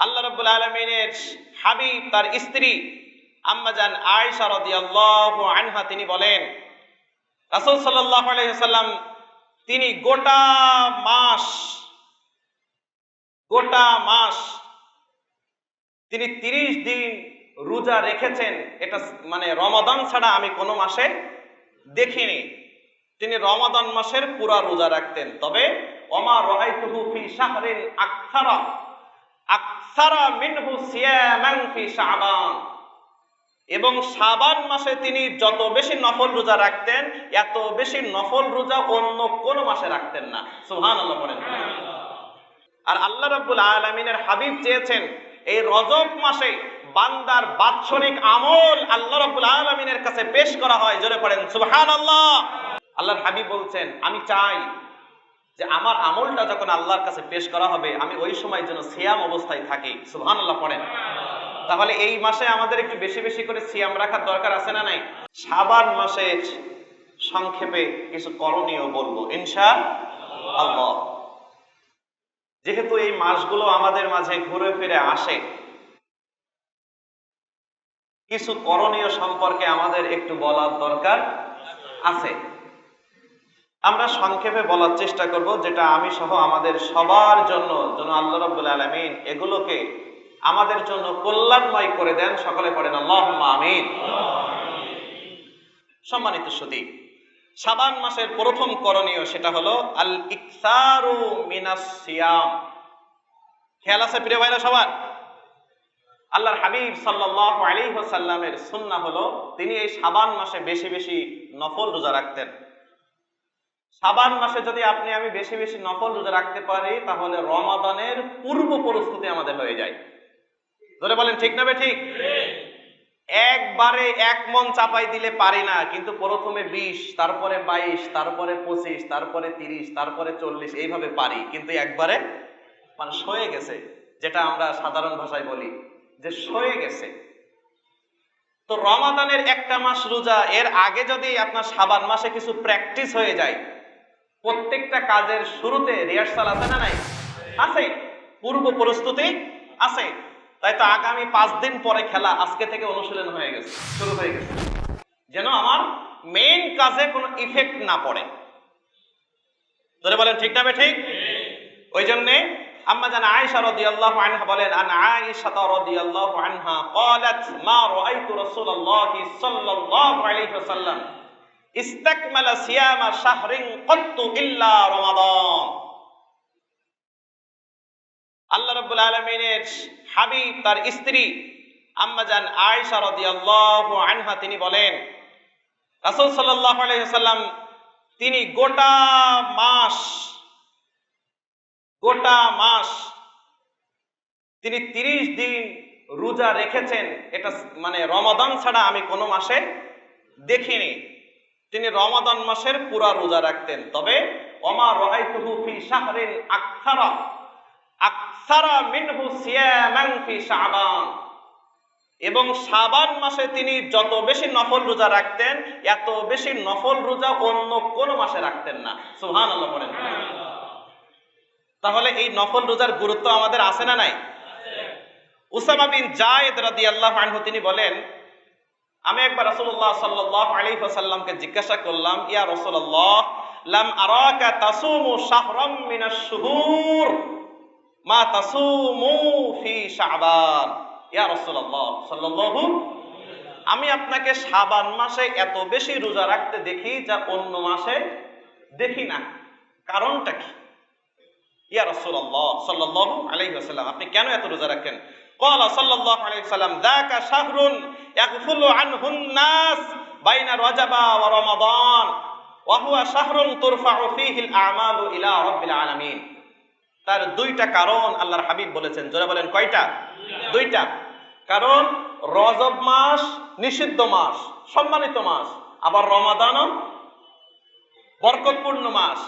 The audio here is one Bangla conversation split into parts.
আল্লাহ রাব্বুল আলমিনের হাবিব, তার স্ত্রী আম্মাজান আয়েশা রাদিয়াল্লাহু আনহা, তিনি বলেন, রাসূল সাল্লাল্লাহু আলাইহি সাল্লাম তিনি গোটা মাস গোটা মাস তিনি তিরিশ দিন রোজা রেখেছেন। এটা মানে রমাদান ছাড়া আমি কোনো মাসে দেখিনি। তিনি রমাদান মাসের পুরা রোজা রাখতেন। তবে, ওমা রাআইতুহু ফি শাহরিন আকসারা। এবং শাবান মাসে তিনি যত বেশি নফল রোজা রাখতেন, এত বেশি নফল রোজা অন্য কোন মাসে রাখতেন না। বলেন আর আল্লাহ রাব্বুল আলামিনের হাবিব চেয়েছেন, এই রজব মাসে বান্দার বাৎসরিক আমল আল্লাহ রাব্বুল আলামিনের কাছে পেশ করা হয়। জোরে পড়েন, সুবহানাল্লাহ। আল্লাহর হাবিব বলছেন, আমি চাই যে আমার আমলটা যখন আল্লাহর কাছে পেশ করা হবে, আমি ওই সময় যেন সিয়াম অবস্থায় থাকি। সুবহানাল্লাহ, পড়েন। তাহলে এই মাসে আমাদের একটু বেশি বেশি করে সিয়াম রাখার দরকার আছে না নাই? সাবান মাসে সংক্ষেপে কিছু করণীয় বলব। ইনশা আল্লাহ যেহেতু এই মাসগুলো আমাদের মাঝে ঘুরে ফিরে আসে, কিছু করণীয় সম্পর্কে আমাদের একটু বলার দরকার আছে। আমরা সংক্ষেপে বলার চেষ্টা করব, যেটা আমি সহ আমাদের সবার জন্য, যেন আল্লাহ রাব্বুল আলামিন এগুলোকে আমাদের জন্য কল্যাণময় করে দেন। সকলে পড়েন, আল্লাহুম্মা আমিন। সম্মানিত সুদী সাবান মাসের প্রথম করণীয় সেটা হলো আল ইকসারু মিনাস সিয়াম। খেয়াল আছে প্রিয় ভাইরা সবার? আল্লাহর হাবিব আলাইহি ওয়াসাল্লামের সুন্নাহ হলো, তিনি এই সাবান মাসে বেশি বেশি নফল রোজা রাখতেন। শাবান মাসে যদি আপনি আমি বেশি বেশি নফল রোজা রাখতে পারি, তাহলে রমাদানের পূর্ব প্রস্তুতি আমাদের হয়ে যায়। ধরে বলেন, ঠিক না ঠিক? একবারে এক মন চাপাই দিলে পারি না, কিন্তু প্রথমে বিশ, তারপরে বাইশ, তারপরে পঁচিশ, তারপরে তিরিশ, তারপরে চল্লিশ, এইভাবে পারি, কিন্তু একবারে মানে সয়ে গেছে, যেটা আমরা সাধারণ ভাষায় বলি, যে সয়ে গেছে। তো রমাদানের একটা মাস রোজা, এর আগে যদি আপনার সাবান মাসে কিছু প্র্যাকটিস হয়ে যায় প্রত্যেকটা কাজের শুরুতে রিহার্সাল আছে না নাই আছে পূর্ব প্রস্তুতি আছে তাই তো আগামী পাঁচ দিন পরে খেলা আজকে থেকে অনুশীলন হয়ে গেছে শুরু হয়ে গেছে যেন আমার মেইন কাজে কোনো ইফেক্ট না পড়ে ধরে বলেন ঠিক না বে ঠিক ওই জন্যে আম্মা জান আয়েশা রাদিয়াল্লাহু আনহা বলেন আন আয়েশা রাদিয়াল্লাহু আনহা قالت ما رايت رسول الله صلى الله عليه وسلم আল্লাহ রাব্বুল আলামিনের হাবিব তার স্ত্রী আম্মাজান আয়েশা রাদিয়াল্লাহু আনহা, তিনি বলেন, রাসূল আলাইহি সাল্লাম তিনি গোটা মাস গোটা মাস তিনি 30 দিন রোজা রেখেছেন। এটা মানে রমাদান ছাড়া আমি কোনো মাসে দেখিনি। তিনি রমাদান মাসের পুরা রোজা রাখতেন। তবে, ওমা রাআইতুহু ফি শাহরিন আকসারা আকসারা মিনহু সিয়ামান ফি শাবান। এবং শাবান মাসে তিনি যত বেশি নফল রোজা রাখতেন, এত বেশি নফল রোজা অন্য কোন মাসে রাখতেন না। সুবহানাল্লাহ বলেন। তাহলে এই নফল রোজার গুরুত্ব আমাদের আছে না নাই? উসামা বিন জায়েদ রাদিয়াল্লাহু আনহু তিনি বলেন আমি একবার রাসূলুল্লাহ সাল্লাল্লাহু আলাইহি ওয়াসাল্লামকে জিজ্ঞাসা করলাম, ইয়া রাসূলুল্লাহ, লাম আরাকা তাসুমু শাহরাম মিনাশ শুহুর? মা তাসুমু ফি শাবান? ইয়া রাসূলুল্লাহ সাল্লাল্লাহু আমি আপনাকে শাবান মাসে এত বেশি রোজা রাখতে দেখি যা অন্য মাসে দেখি না। কারণটা কি? ইয়া রাসূলুল্লাহ সাল্লাল্লাহু আলাইহি ওয়াসাল্লাম, আপনি কেন এত রোজা রাখেন? قال صلى الله عليه وسلم ذاك شهر يغفل عنه الناس بين رجب ورمضان وهو شهر ترفع فيه الأعمال إلى رب العالمين তার দুইটা কারণ আল্লাহর হাবিব বলেছেন জোরে বলেন কয়টা দুইটা কারণ রজব মাস নিষিদ্ধ মাস সম্মানিত মাস আবার রমাদানও বরকতপূর্ণ মাস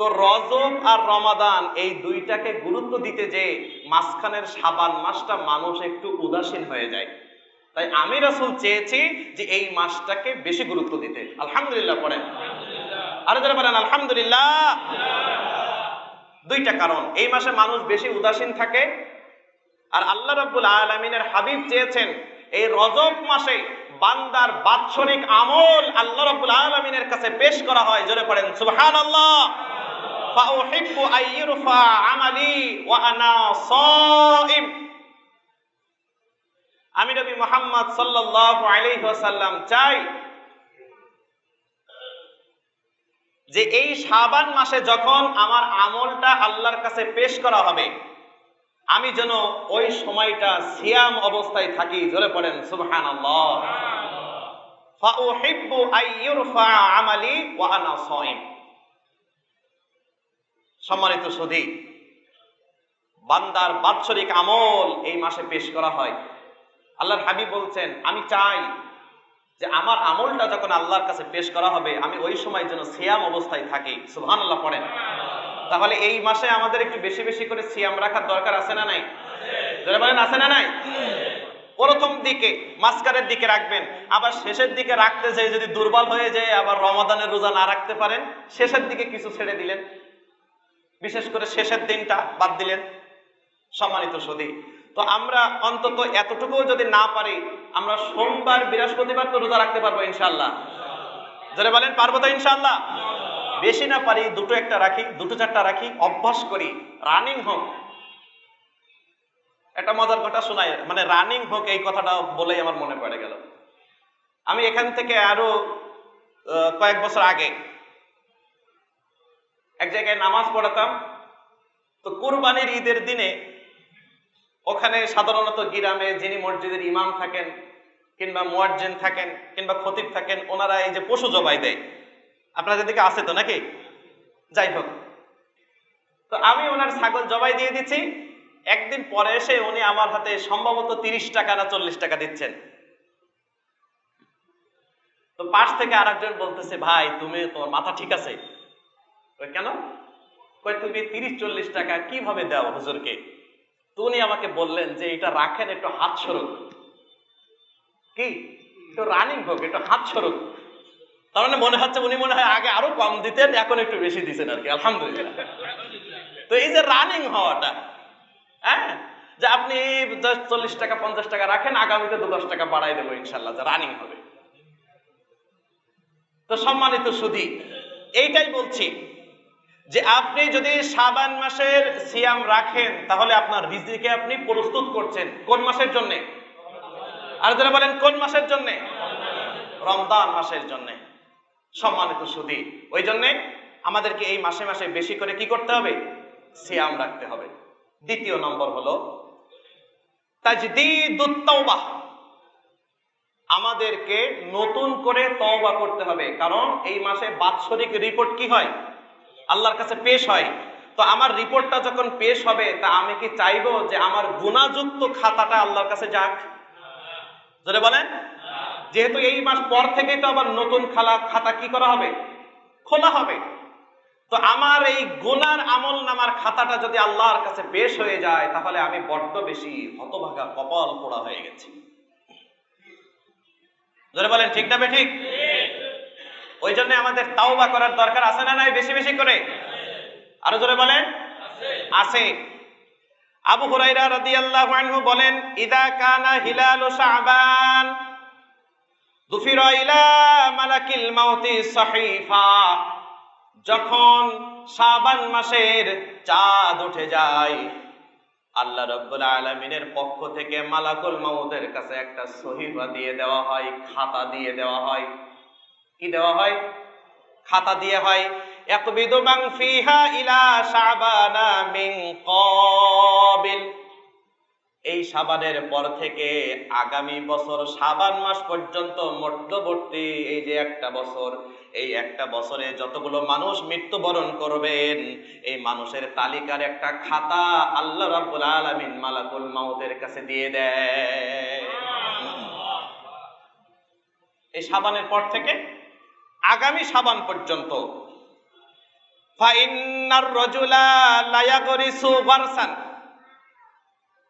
তো রজব আর রমাদান এই দুইটাকে গুরুত্ব দিতে যে মাঝখানের সাবান মাসটা মানুষ একটু উদাসীন হয়ে যায়। তাই আমি রাসুল চেয়েছি যে এই মাসটাকে বেশি গুরুত্ব দিতে। আলহামদুলিল্লাহ পড়েন। আরও যারা বলেন, আলহামদুলিল্লাহ। দুইটা কারণ। এই মাসে মানুষ বেশি উদাসীন থাকে আর আল্লাহ রাব্বুল আলামিনের হাবিব চেয়েছেন এই রজব মাসে বান্দার বাৎসরিক আমল আল্লাহ রাব্বুল আলামিনের কাছে পেশ করা হয়। জোরে পড়েন, সুবহানাল্লাহ। ফাউহিব্বু আইয়ুরফা আমালি ওয়া আনা সাইম। আমি নবী মুহাম্মদ সাল্লাল্লাহু আলাইহি ওয়াসাল্লাম চাই যে এই শাবান মাসে যখন আমার আমলটা আল্লাহর কাছে পেশ করা হবে আমি যেন ওই সময়টা সিয়াম অবস্থায় থাকি। জোরে পড়েন সুবহানাল্লাহ। ফাউহিব্বু আইয়ুরফা আমালি ওয়া আনা সাইম। সম্মানিত সুধী বান্দার বাৎসরিক আমল এই মাসে পেশ করা হয়। আল্লাহর হাবিব বলছেন, আমি চাই যে আমার আমলটা যখন আল্লাহর কাছে পেশ করা হবে, আমি ওই সময় যেন সিয়াম অবস্থায় থাকি। সুহান আল্লাহ পড়েন। তাহলে এই মাসে আমাদের একটু বেশি বেশি করে সিয়াম রাখার দরকার আছে না নাই? বলেন, আছে না নাই? প্রথম দিকে মাস্কারের দিকে রাখবেন। আবার শেষের দিকে রাখতে যেয়ে যদি দুর্বল হয়ে যায় আবার রমাদানের রোজা না রাখতে পারেন, শেষের দিকে কিছু ছেড়ে দিলেন। বিশেষ করে শেষের দিনটা বাদ দিলেন সম্মানিত সদী। তো আমরা অন্তত এতটুকুও যদি না পারি, আমরা সোমবার বৃহস্পতিবার তো রোজা রাখতে পারব ইনশাল্লাহ যারা বলেন, পারব তো ইনশাল্লাহ বেশি না পারি, দুটো একটা রাখি, দুটো চারটা রাখি, অভ্যাস করি রানিং হোক। একটা মজার কথা শোনাই মানে রানিং হোক, এই কথাটা বলেই আমার মনে পড়ে গেল। আমি এখান থেকে আরও কয়েক বছর আগে এক জায়গায় নামাজ পড়াতাম। তো কুরবানির ঈদের দিনে ওখানে সাধারণত গ্রামে যিনি মসজিদের ইমাম থাকেন কিংবা মুয়াজ্জিন থাকেন কিংবা খতিব থাকেন, ওনারা এই যে পশু জবাই দেয়। আপনাদের দিকে আছে তো নাকি? যাই হোক। তো আমি ওনার ছাগল জবাই দিয়ে দিচ্ছি। একদিন পরে এসে উনি আমার হাতে সম্ভবত তিরিশ টাকা না চল্লিশ টাকা দিচ্ছেন। তো পাশ থেকে আরেকজন বলতেছে, ভাই তুমি তোমার মাথা ঠিক আছে? কেন? কই তুমি তিরিশ, চল্লিশ টাকা কীভাবে দাও হুজুরকে? তো উনি আমাকে বললেন যে এটা রাখেন, একটু হাত সরুক। কি? একটু রানিং হোক, একটু হাত সরুক। তার মানে মনে হচ্ছে উনি মনে হয় আগে আরও কম দিতেন, এখন একটু বেশি দিচ্ছেন আর কি, আলহামদুলিল্লাহ। তো এই যে রানিং হওয়াটা হ্যাঁ? যে আপনি just চল্লিশ টাকা, পঞ্চাশ টাকা রাখেন, আগামীতে দু দশ টাকা বাড়াই দেবো ইনশাল্লাহ, যে রানিং হবে। তো সম্মানিত সুধী, এইটাই বলছি যে আপনি যদি সাবান মাসের সিয়াম রাখেন, তাহলে আপনার রিজিকে আপনি প্রস্তুত করছেন। কোন মাসের জন্য? আর যারা বলেন, কোন মাসের জন্য? রমজান মাসের জন্য। সম্মানিত সুধী ওই জন্য আমাদেরকে এই মাসে মাসে বেশি করে কি করতে হবে? সিয়াম রাখতে হবে। দ্বিতীয় নম্বর হলো তাজদিদুত তাওবাহ আমাদেরকে নতুন করে তওবা করতে হবে। কারণ এই মাসে বাৎসরিক রিপোর্ট কি হয়? আল্লাহর কাছে পেশ হয়। তো আমার রিপোর্টটা যখন পেশ হবে, তা আমি কি চাইব যে আমার গুণাযুক্ত খাতাটা আল্লাহর কাছে যাক? যদি বলেন। যেহেতু এই মাস পর থেকেই তো আবার নতুন খালা, খাতা কি করা হবে? খোলা হবে। তো আমার এই গুনার আমল নামার খাতাটা যদি আল্লাহর কাছে পেশ হয়ে যায়, তাহলে আমি বড্ড বেশি হতভাগা, কপাল পোড়া হয়ে গেছি। জোরে বলেন, ঠিক না বে ঠিক? ওই জন্য আমাদের তাওবা করার দরকার আছে না নাই? বেশি বেশি করে। আরও জোরে বলেন। আছে। আবু হুরাইরা রাদিয়াল্লাহু আনহু বলেন, ইদা কানা হিলালু শাবান, দুফিরা ইলা মালাকিল মাউতি সাহিফা। যখন শাবান মাসের চাঁদ উঠে যায়, আল্লাহ রব্বুল আলমিনের পক্ষ থেকে মালাকুল মাউতের কাছে একটা সহিফা দিয়ে দেওয়া হয়, খাতা দিয়ে দেওয়া হয়। কি দেওয়া হয়? খাতা দিয়ে হয়, ইয়াকবিদু মান ফিহা ইলা শাবানা মিন ক্বাবিল। এই সাবানের পর থেকে আগামী বছর সাবান মাস পর্যন্ত মধ্যবর্তী এই যে একটা বছর, এই একটা বছরে যতগুলো মানুষ মৃত্যুবরণ করবেন, এই মানুষের তালিকার একটা খাতা আল্লাহ রাব্বুল আলামিন মালাকুল মাউতের কাছে দিয়ে দেয় এই সাবানের পর থেকে আগামী সাবান পর্যন্ত।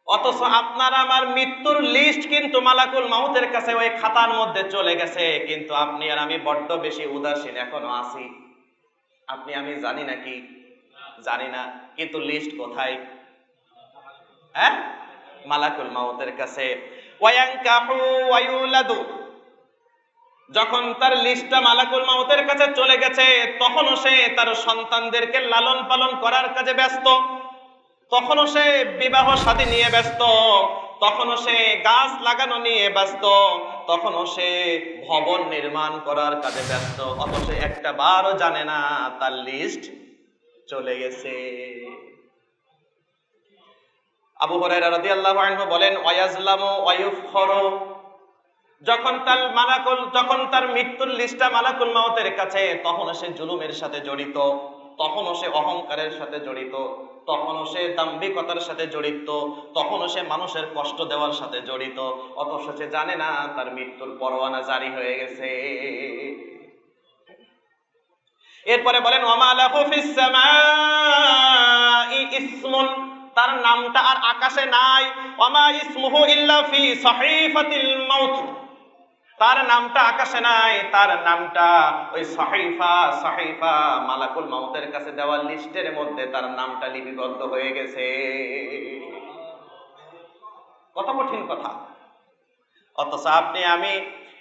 অথচ আপনার আমার মৃত্যুর লিস্ট কিন্তু মালাকুল মাউতের কাছে ওই খাতার মধ্যে চলে গেছে, কিন্তু আপনি আর আমি বড্ড বেশি উদাসীন এখনও আছি। আপনি, আমি জানি নাকি জানি না, কিন্তু লিস্ট কোথায়? হ্যাঁ? মালাকুল মাউতের কাছে। ওয়ায়ানকাহু ওয়ায়ুলাদু যখন তার লিস্টটা মালাকুল মাউতের কাছে চলে গেছে, তখনও সে তার সন্তানদেরকে লালন পালন করার কাজে ব্যস্ত। তখনও সে বিবাহ শাদী নিয়ে ব্যস্ত। তখনও সে গাছ লাগানো নিয়ে ব্যস্ত। তখনও সে ভবন নির্মাণ করার কাজে ব্যস্ত। অত সে একটা বারও জানে না তার লিস্ট চলে গেছে। আবু হরাইরা রাদিয়াল্লাহু আনহু বলেন, ওয়ায়াজলামু ওয়ায়ুফখরু যখন তার মালাকুল, যখন তার মৃত্যুর লিস্টটা মালাকুল মাউতের কাছে তখন সে জুলুমের সাথে জড়িত, তখনও সে অহংকারের সাথে জড়িত, তখনও সে দাম্ভিকতার সাথে জড়িত, তখনও সে মানুষের কষ্ট দেওয়ার সাথে জড়িত, অথচ সে জানে না তার মৃত্যুর পরোয়ানা জারি হয়ে গেছে। এরপরে বলেন ইসমুন তার নামটা আর আকাশে নাই। ওমা ইসমুহু ইল্লা ফি সহিফাতিল মাউত তার নামটা আকাশে নাই, তার নামটা ওই সহিফা সহিফা মালাকুল মাউতের কাছে দেওয়া লিস্টের মধ্যে তার নামটা লিপিবদ্ধ হয়ে গেছে। কত কঠিন কথা। অথচ আপনি, আমি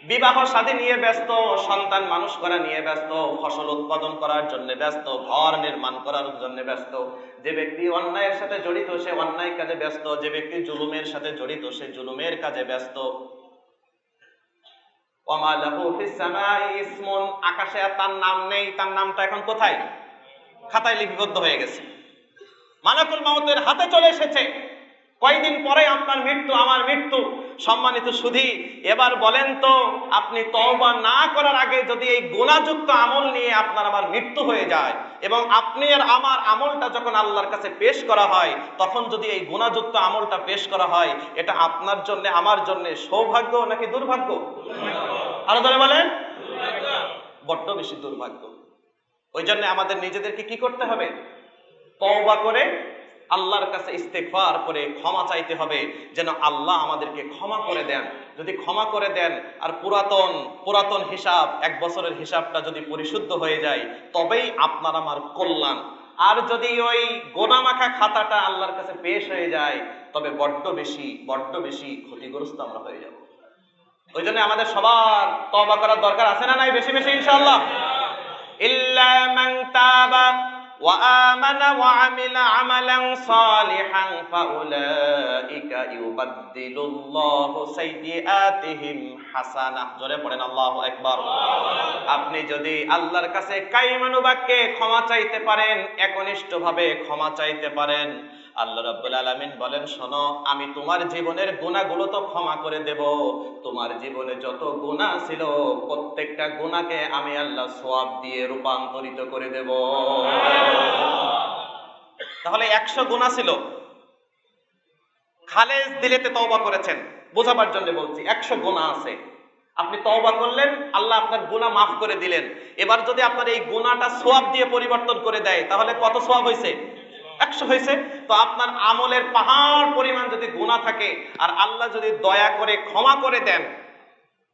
বিবাহ সাথে নিয়ে ব্যস্ত, সন্তান মানুষ করা নিয়ে ব্যস্ত, ফসল উৎপাদন করার জন্য ব্যস্ত, ঘর নির্মাণ করার জন্য ব্যস্ত, যে ব্যক্তি অন্যায়ের সাথে জড়িত সে অন্যায় কাজে ব্যস্ত, যে ব্যক্তি জুলুমের সাথে জড়িত সে জুলুমের কাজে ব্যস্ত। ওমা লাহু ফিস সামাই ইসমুন। আকাশে আর তার নাম নেই, তার নামটা এখন কোথায়? খাতায় লিপিবদ্ধ হয়ে গেছে। মালাকুল মাউতের হাতে চলে এসেছে। কয়দিন পরে আপনার মৃত্যু, আমার মৃত্যু? সম্মানিত সুধি, এবার বলেন তো, আপনি তওবা না করার আগে যদি এই গুণাযুক্ত আমল নিয়ে আপনার আমার মৃত্যু হয়ে যায় এবং আপনি আর আমার আমলটা যখন আল্লাহর কাছে পেশ করা হয়, তখন যদি এই গুণাযুক্ত আমলটা পেশ করা হয়, এটা আপনার জন্য, আমার জন্য সৌভাগ্য নাকি দুর্ভাগ্য? আরও ধরে বলেন। বড্ড বেশি দুর্ভাগ্য। ওই জন্য আমাদের নিজেদেরকে কি করতে হবে? তওবা করে আল্লাহর কাছে ইস্তেগফার করে ক্ষমা চাইতে হবে, যেন আল্লাহ আমাদেরকে ক্ষমা করে দেন। যদি ক্ষমা করে দেন, আর পুরাতন পুরাতন হিসাব, এক বছরের হিসাবটা যদি পরিশুদ্ধ হয়ে যায়, তবেই আপনার আমার কল্যাণ। আর যদি ওই গোনামাখা খাতাটা আল্লাহর কাছে পেশ হয়ে যায়, তবে বড্ড বেশি বড্ড বেশি ক্ষতিগ্রস্ত আমরা হয়ে যাব। ওই জন্য আমাদের সবার তবা করার দরকার আছে না নাই? বেশি বেশি ইনশাল্লাহ ইল্লা মান তাবা وآمن وعمل عملا صالحا فأولئك يبدل الله سيئاتهم حسنة জোরে পড়েন আল্লাহু আকবার আপনি যদি আল্লাহর কাছে কাইমানুবাক্যে ক্ষমা চাইতে পারেন একনিষ্ঠভাবে ক্ষমা চাইতে পারেন আল্লাহ রাব্বুল আলামিন বলেন, শোনো, আমি তোমার জীবনের গুনাহগুলো তো ক্ষমা করে দেব। তোমার জীবনে যত গুনাহ ছিল, প্রত্যেকটা গুনাহকে আমি আল্লাহ সওয়াব দিয়ে রূপান্তরিত করে দেব। তাহলে একশো গুনাহ ছিল। খালেজ দিলেতে তওবা করেছেন। বোঝাবার জন্য বলছি, একশো গুনাহ আছে। আপনি তওবা করলেন, আল্লাহ আপনার গুনাহ মাফ করে দিলেন। এবার যদি আপনার এই গুনাহটা সোয়াব দিয়ে পরিবর্তন করে দেয়, তাহলে কত সোয়াব হয়েছে একশো হয়েছে, তো আপনার আমলের পাহাড় পরিমাণ যদি গুণা থাকে আর আল্লাহ যদি দয়া করে ক্ষমা করে দেন,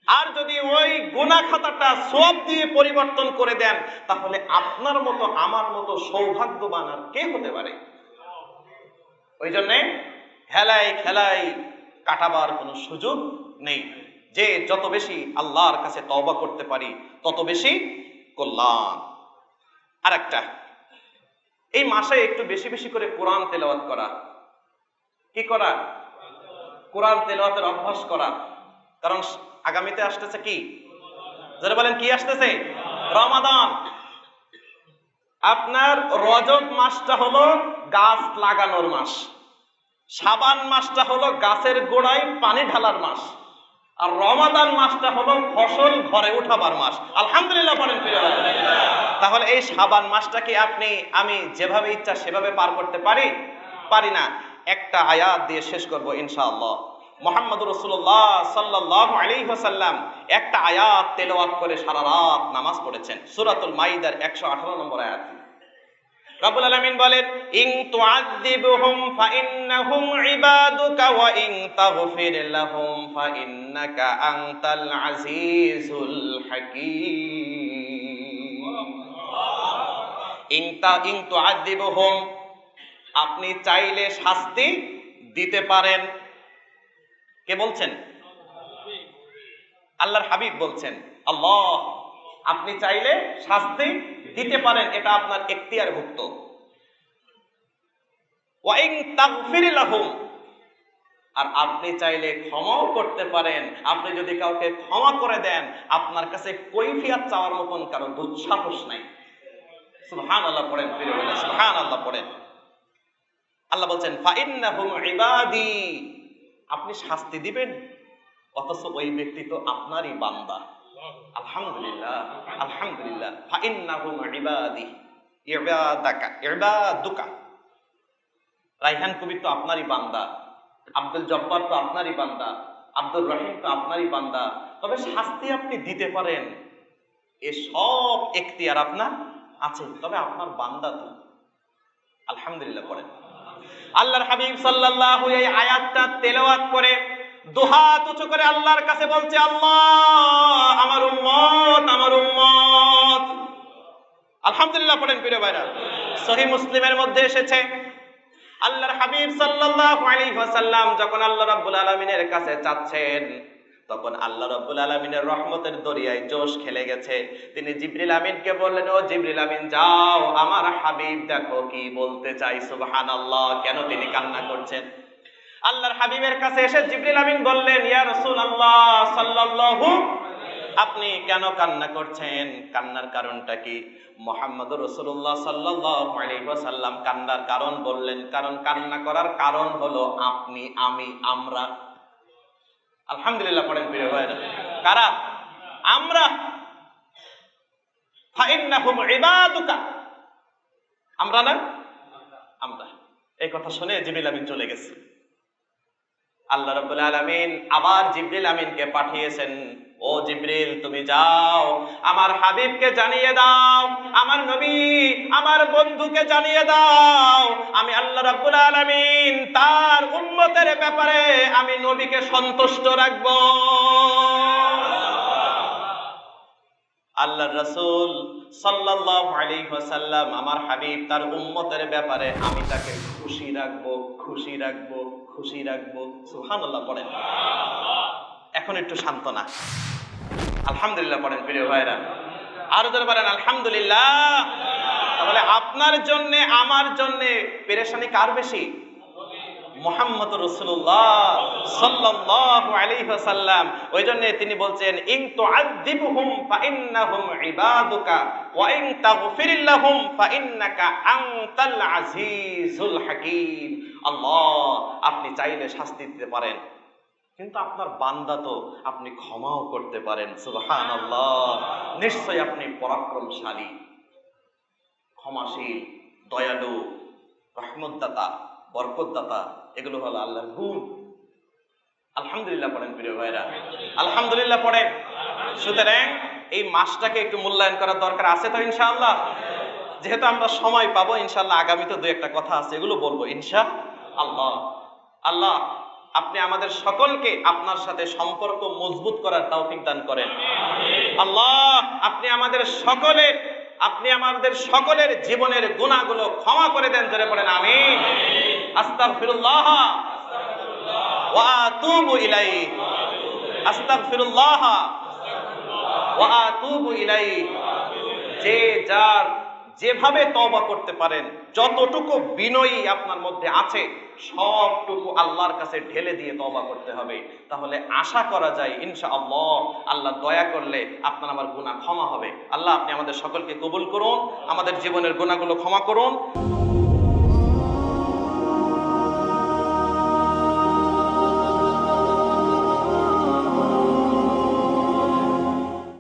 আর যদি ওই গুণা খাতাটা সব দিয়ে পরিবর্তন করে দেন, তাহলে আপনার মতো, আমার মতো সৌভাগ্যবান আর কে হতে পারে? ওই জন্যে খেলায় খেলায় কাটাবার কোনো সুযোগ নেই। যে যত বেশি আল্লাহর কাছে তওবা করতে পারি, তত বেশি কল্যাণ। আর একটা এই মাসে একটু বেশি বেশি করে কোরআন তেলাওয়াত করা। কি করা? কোরআন তেলাওয়াতের অভ্যাস করা। কারণ আগামীতে আসতেছে কি? যারা বলেন, কি আসতেছে? রমাদান। আপনার রজব মাসটা হলো গাছ লাগানোর মাস। সাবান মাসটা হলো গাছের গোড়ায় পানি ঢালার মাস। আর রমাদান মাসটা হলো ফসল ঘরে উঠাবার মাস। আলহামদুলিল্লাহ বলেন তাহলে এই সাবান মাসটা কি আপনি, আমি যেভাবে ইচ্ছা সেভাবে পার করতে পারি? পারি না। একটা আয়াত দিয়ে শেষ করব ইনশাআল্লাহ। মোহাম্মদ রসুল্লাহ সাল্লাহ আলী হাসাল্লাম একটা আয়াত তেলাওয়াত করে সারা রাত নামাজ পড়েছেন। সুরাতুল মাইদার একশো আঠারো নম্বর আয়াত। রব্বুল আলামিন বলেন ইন তুআযিবহুম ফাইন্নাহুম ইবাদুকা ওয়া ইন তাগফির লাহুম ফাইন্নাকা আনতাল আজিজুল হাকীম। ইন তা ইন তুআযিবহুম, আপনি চাইলে শাস্তি দিতে পারেন। কে বলছেন? আল্লাহর হাবিব বলছেন, আল্লাহ, আপনি চাইলে শাস্তি দিতে পারেন, এটা আপনার তাগফির লাহুম, আর আপনি চাইলে ক্ষমাও করতে পারেন। আপনি যদি কাউকে ক্ষমা করে দেন, আপনার কাছে কৈফিয়াত চাওয়ার মতন কারও দুঃসাহস নাই। সুবহান আল্লাহ পড়েন সুবহান আল্লাহ পড়েন। আল্লাহ বলছেন আপনি শাস্তি দিবেন, অথচ ওই ব্যক্তি তো আপনারই বান্দা। আলহামদুলিল্লাহ আলহামদুলিল্লাহ। ফাইন্নাহুম ইবাদি, ইবাদাকা, ইবাদুকা। রাইহান তো আপনারই বান্দা, আব্দুল জব্বার তো আপনারই বান্দা রহিম তো আপনারই বান্দা। তবে শাস্তি আপনি দিতে পারেন। এ সব এখতিয়ার আপনার আছে, তবে আপনার বান্দা তো। আলহামদুলিল্লাহ, পড়েন। আল্লাহর হাবিব সাল্লাল্লাহু আয়াতটা তেলাওয়াত করে দুহাত উঁচু করে আল্লাহর কাছে বলছে, আল্লাহ, আমার উম্মত আমার উম্মত। আলহামদুলিল্লাহ পড়েন সহি মুসলিমের মধ্যে এসেছে, আল্লাহর হাবিব সাল্লাল্লাহু আলাইহি ওয়াসাল্লাম যখন আল্লাহ রাব্বুল আলামিনের কাছে চাচ্ছেন, তখন আল্লাহ রাব্বুল আলামিনের রহমতের দরিয়ায় জোশ খেলে গেছে। তিনি জিবরিল আমিনকে বললেন, ও জিবরিল আমিন, যাও, আমার হাবিব দেখো কি বলতে চাই সুবহানাল্লাহ, কেন তিনি কান্না করছেন? আল্লাহর হাবিবের কাছে এসে জিবরিল আমিন বললেন, ইয়া রাসূলুল্লাহ সাল্লাল্লাহু আপনি কেন কান্না করছেন? কান্নার কারণটা কি? মোহাম্মদ রসুল্লাহ সাল্লাম কান্নার কারণ বললেন, কারণ কান্না করার কারণ হলো আপনি, আমি, আমরা। আলহামদুলিল্লাহ পড়েন প্রিয় ভাইরা কারা? আমরা। আমরা না? আমরা। এই কথা শুনে জিবরিল আমিন চলে গেছে। আল্লাহ রাব্বুল আলামিন আবার জিবরিল আমিনকে পাঠিয়েছেন, ও জিবরিল, তুমি যাও, আমার হাবিবকে জানিয়ে দাও, আমার নবী, আমার বন্ধুকে জানিয়ে দাও, আমি আল্লাহ রাব্বুল আলামিন তার উম্মতের ব্যাপারে আমি নবীকে সন্তুষ্ট রাখব। আল্লাহ রাসূল সাল্লাল্লাহু আলাইহি ওয়াসাল্লাম, আমার হাবিব তার উম্মতের ব্যাপারে আমি তাকে খুশি রাখব খুশি রাখব। খুশি রাখব, সুবহানাল্লাহ পড়েন। এখন একটু শান্ত না আলহামদুলিল্লাহ পড়েন, প্রিয় ভাইরা আরও ধরে পারেন আলহামদুলিল্লাহ। তাহলে আপনার জন্য, আমার জন্য পেরেশানি কার বেশি? মোহাম্মদ রসুল্লাহ সাল্লাল্লাহু আলাইহি ওই জন্য তিনি বলছেন, ইন তুআযিবহুম ফাইন্নাহুম ইবাদুকা, ওয়া ইন তাগফির লাহুম ফাইন্নাকা আজিজুল আল্লাহ, আপনি চাইলে শাস্তি দিতে পারেন। কিন্তু আপনার বান্দা তো আপনি ক্ষমাও করতে পারেন, সুবহানাল্লাহ। নিশ্চয় আপনি পরাক্রমশালী, ক্ষমাশীল, দয়ালু, রহমতদাতা, বরকতদাতা, এগুলো হলো আল্লাহর গুণ। আলহামদুলিল্লাহ পড়েন প্রিয় ভাইরা আলহামদুলিল্লাহ পড়েন। সুতরাং এই মাসটাকে একটু মূল্যায়ন করার দরকার আছে তো ইনশাআল্লাহ? যেহেতু আমরা সময় পাবো, ইনশাআল্লাহ আগামীতে দু একটা কথা আছে, এগুলো বলব। ইনশা আল্লাহ। আল্লাহ আপনি আমাদের সকলকে আপনার সাথে সম্পর্ক মজবুত করার তৌফিক দান করেন। আল্লাহ আপনি আমাদের সকলে আপনি আমাদের সকলের জীবনের গুণাগুলো ক্ষমা করে দেন ধরে পড়েন আমি আস্তাগফিরুল্লাহ। ওয়া আতুবু ইলাইহি। আস্তাগফিরুল্লাহ ওয়া আতুবু ইলাইহি। যে যার যেভাবে তওবা করতে পারেন যতটুকু বিনয়ী আপনার মধ্যে আছে সবটুকু আল্লাহর কাছে ঢেলে দিয়ে তবা করতে হবে। তাহলে আশা করা যায় ইনশা আল্লাহ আল্লাহ দয়া করলে আপনার আমার গুণা ক্ষমা হবে। আল্লাহ, আপনি আমাদের সকলকে কবুল করুন, আমাদের জীবনের গুণাগুলো ক্ষমা করুন।